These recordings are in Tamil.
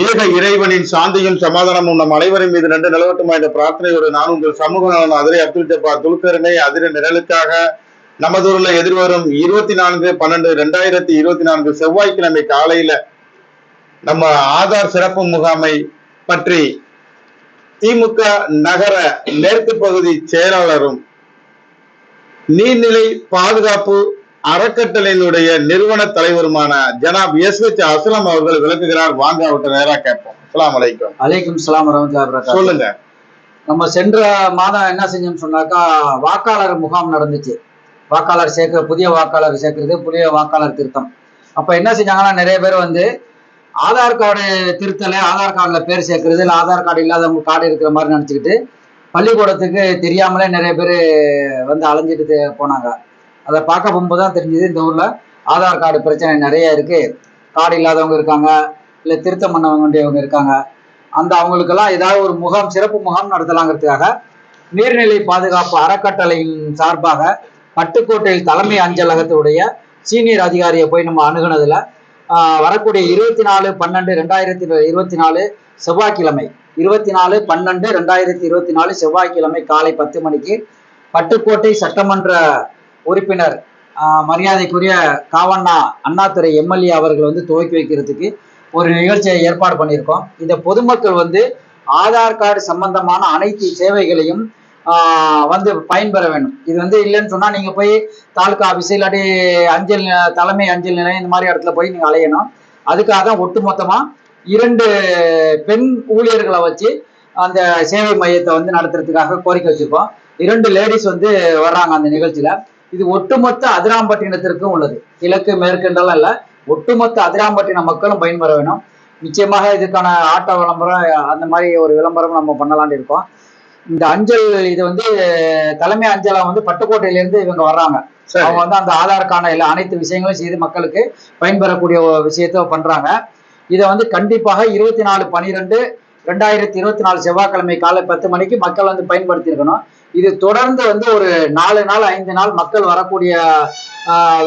ஏக இறைவனின் சாந்தியும் சமாதானமும் நம் அனைவரின் மீது நன்று நிலவட்டுமா என்ற பிரார்த்தனையோடு நான் உங்கள் சமூக நலன் அதிரை அப்துல் ஜப்பா துல்கரனை அதிர நிழலுக்காக நமதூரில் எதிர்வரும் இருபத்தி நான்கு பன்னெண்டு ரெண்டாயிரத்தி இருபத்தி நான்கு செவ்வாய்க்கிழமை காலையில நம்ம ஆதார் சிறப்பு முகாமை பற்றி திமுக நகர மேற்கு பகுதி செயலாளரும் நீர்நிலை பாதுகாப்பு அறக்கட்டளையினுடைய நிறுவன தலைவருமான ஜனாப் எஸ் எச் அஸ்லாம் அவர்கள் விளக்குகிறார். வாங்க அவர்கிட்ட நேரா கேட்போம். அஸ்லாம் வலைக்கம் அலைக்கும் சலாம் வபரகாத்துஹு சொல்லுங்க. நம்ம சென்ற மாதம் என்ன செஞ்சோம்னு சொன்னாக்கா வாக்காளர் முகாம் நடந்துச்சு. வாக்காளர் சேர்க்க புதிய வாக்காளர் சேர்க்கறது புதிய வாக்காளர் திருத்தம். அப்ப என்ன செஞ்சாங்கன்னா நிறைய பேர் வந்து ஆதார் கார்டு திருத்தலை ஆதார் கார்டுல பேர் சேர்க்கறது இல்லை ஆதார் கார்டு இல்லாதவங்க கார்டு இருக்கிற மாதிரி நினச்சிக்கிட்டு பள்ளிக்கூடத்துக்கு தெரியாமலே நிறைய பேர் வந்து அலைஞ்சிட்டு போனாங்க. அதை பார்க்க போகும்போது தான் தெரிஞ்சது இந்த ஊரில் ஆதார் கார்டு பிரச்சனை நிறைய இருக்குது கார்டு இல்லாதவங்க இருக்காங்க இல்லை திருத்தம் பண்ண வேண்டியவங்க இருக்காங்க. அந்த அவங்களுக்கெல்லாம் ஏதாவது ஒரு முகாம் சிறப்பு முகாம் நடத்தலாங்கிறதுக்காக நீர்நிலை பாதுகாப்பு அறக்கட்டளையின் சார்பாக பட்டுக்கோட்டையில் தலைமை அஞ்சலகத்துடைய சீனியர் அதிகாரியை போய் நம்ம அணுகுனதுல வரக்கூடிய இருபத்தி நாலு பன்னெண்டு ரெண்டாயிரத்தி இருபத்தி நாலு செவ்வாய்க்கிழமை இருபத்தி நாலு பன்னெண்டு ரெண்டாயிரத்தி இருபத்தி நாலு செவ்வாய்க்கிழமை காலை பத்து மணிக்கு பட்டுக்கோட்டை சட்டமன்ற உறுப்பினர் மரியாதைக்குரிய காவண்ணா அண்ணாதுரை எம்எல்ஏ அவர்கள் வந்து துவக்கி வைக்கிறதுக்கு ஒரு நிகழ்ச்சியை ஏற்பாடு பண்ணியிருக்கோம். இந்த பொதுமக்கள் வந்து ஆதார் கார்டு சம்பந்தமான அனைத்து சேவைகளையும் வந்து பயன்பெற வேண்டும். இது வந்து இல்லைன்னு சொன்னால் நீங்கள் போய் தாலுகா ஆஃபீஸ் இல்லாட்டி அஞ்சல் தலைமை அஞ்சல் நிலையம் இந்த மாதிரி இடத்துல போய் நீங்கள் அலையணும். அதுக்காக தான் ஒட்டுமொத்தமாக இரண்டு பெண் ஊழியர்களை வச்சு அந்த சேவை மையத்தை வந்து நடத்துறதுக்காக கோரிக்கை வச்சுருக்கோம். இரண்டு லேடிஸ் வந்து வர்றாங்க அந்த நிகழ்ச்சியில். இது ஒட்டுமொத்த அதிராம்பட்டினத்திற்கும் உள்ளது. கிழக்கு மேற்குன்றெல்லாம் இல்ல. ஒட்டுமொத்த அதிராம்பட்டின மக்களும் பயன்பெற வேணும் நிச்சயமாக இதுக்கான ஆட்டோ விளம்பரம் அந்த மாதிரி ஒரு விளம்பரம் நம்ம பண்ணலாம்னு இருக்கோம். இந்த அஞ்சல் இது வந்து தலைமை அஞ்சலா வந்து பட்டுக்கோட்டையில இருந்து இவங்க வர்றாங்க. அவங்க வந்து அந்த ஆதாருக்கான எல்லா அனைத்து விஷயங்களும் செய்து மக்களுக்கு பயன்பெறக்கூடிய விஷயத்த பண்றாங்க. இதை வந்து கண்டிப்பாக இருபத்தி நாலு பனிரெண்டு ரெண்டாயிரத்தி இருபத்தி நாலு செவ்வாய்க்கிழமை காலை பத்து மணிக்கு மக்கள் வந்து பயன்படுத்தி இருக்கணும் இது தொடர்ந்து வந்து ஒரு நாலு நாள் ஐந்து நாள் மக்கள் வரக்கூடிய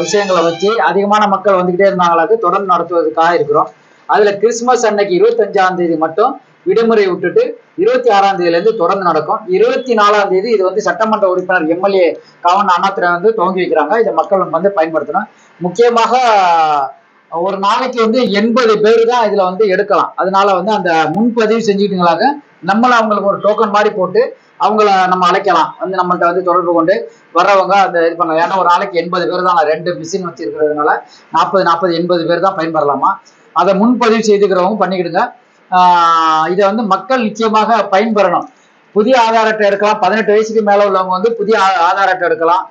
விஷயங்களை வச்சு அதிகமான மக்கள் வந்துகிட்டே இருந்தாங்களாக்கு தொடர்ந்து நடத்துவதற்காக இருக்கிறோம். அதுல கிறிஸ்துமஸ் அன்னைக்கு இருபத்தஞ்சாம் தேதி மட்டும் விடுமுறை விட்டுட்டு இருபத்தி ஆறாம் தேதியில இருந்து தொடர்ந்து நடக்கும். இருபத்தி நாலாம் தேதி இது வந்து சட்டமன்ற உறுப்பினர் எம்எல்ஏ கவன் அண்ணாத்துறை வந்து துவங்கி வைக்கிறாங்க. இதை மக்கள் வந்து பயன்படுத்தணும். முக்கியமாக ஒரு நாளைக்கு வந்து எண்பது பேர் தான் இதுல வந்து எடுக்கலாம். அதனால வந்து அந்த முன்பதிவு செஞ்சுக்கிட்டீங்களாங்க நம்மள அவங்களுக்கு ஒரு டோக்கன் மாதிரி போட்டு அவங்கள நம்ம அழைக்கலாம். வந்து நம்மள்ட்ட வந்து தொடர்பு கொண்டு வர்றவங்க அந்த இது பண்ணலாம் ஏன்னா ஒரு நாளைக்கு எண்பது பேர் தான் ரெண்டு மிஷின் வச்சிருக்கிறதுனால நாற்பது நாற்பது எண்பது பேர் தான் பயன்பெறலாமா? அதை முன்பதிவு செய்துக்கிறவங்க பண்ணிக்கிடுங்க. இதை வந்து மக்கள் நிச்சயமாக பயன்பெறணும். புதிய ஆதார் அட்டை எடுக்கலாம். பதினெட்டு வயசுக்கு மேல உள்ளவங்க வந்து புதிய ஆதார் அட்டை எடுக்கலாம்.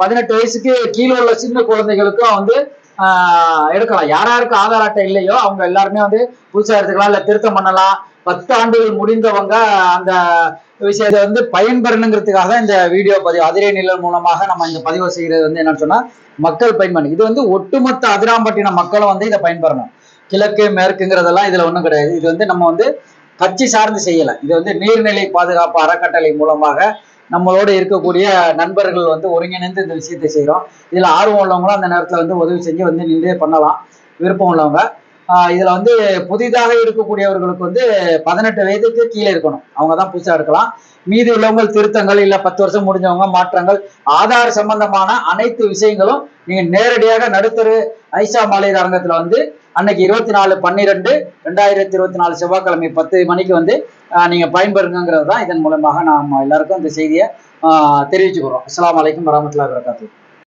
பதினெட்டு வயசுக்கு கீழே உள்ள சின்ன குழந்தைகளுக்கும் வந்து ஆஹ் எடுக்கலாம். யார் யாருக்கு ஆதார் அட்டை இல்லையோ அவங்க எல்லாருமே வந்து புதுசாக எடுத்துக்கலாம். இல்ல திருத்தம் பண்ணலாம். பத்து ஆண்டுகள் முடிந்தவங்க அந்த விஷயத்தை வந்து பயன்பெறணுங்கிறதுக்காக தான் இந்த வீடியோ பதிவு. அதிரே நிழல் மூலமாக நம்ம இந்த பதிவு செய்கிறது வந்து என்னன்னு சொன்னா மக்கள் பயன்பெறணும் இது வந்து ஒட்டுமொத்த அதிராம்பட்டின மக்களும் வந்து இதை பயன்பெறணும். கிழக்கு மேற்குங்கிறதெல்லாம் இதுல ஒண்ணும் கிடையாது. இது வந்து நம்ம வந்து கட்சி சார்ந்து செய்யல. இது வந்து நீர்நிலை பாதுகாப்பு அறக்கட்டளை மூலமாக நம்மளோட இருக்கக்கூடிய நண்பர்கள் வந்து ஒருங்கிணைந்து இந்த விஷயத்தை செய்கிறோம் இதுல ஆர்வம் உள்ளவங்களும் அந்த நேரத்துல வந்து உதவி செஞ்சு வந்து நின்றே பண்ணலாம். விருப்பம் உள்ளவங்க. இதுல வந்து புதிதாக இருக்கக்கூடியவர்களுக்கு வந்து பதினெட்டு வயதுக்கு கீழே இருக்கணும். அவங்க தான் புதுசா எடுக்கலாம். மீதி உள்ளவங்க திருத்தங்கள் இல்ல பத்து வருஷம் முடிஞ்சவங்க மாற்றங்கள் ஆதார் சம்பந்தமான அனைத்து விஷயங்களும் நீங்க நேரடியாக நடுத்தரு ஐசா மாலையர் அரங்கத்துல வந்து அன்னைக்கு இருபத்தி நாலு பன்னிரெண்டு ரெண்டாயிரத்தி இருபத்தி நாலு செவ்வாய்க்கிழமை பத்து மணிக்கு வந்து நீங்க பயன்பெறுங்கிறது தான் இதன் மூலமாக நாம் எல்லாருக்கும் இந்த செய்தியை தெரிவிச்சுக்கிறோம். அஸ்லாம் வலைக்கம் வரமத்துல வரகாத்து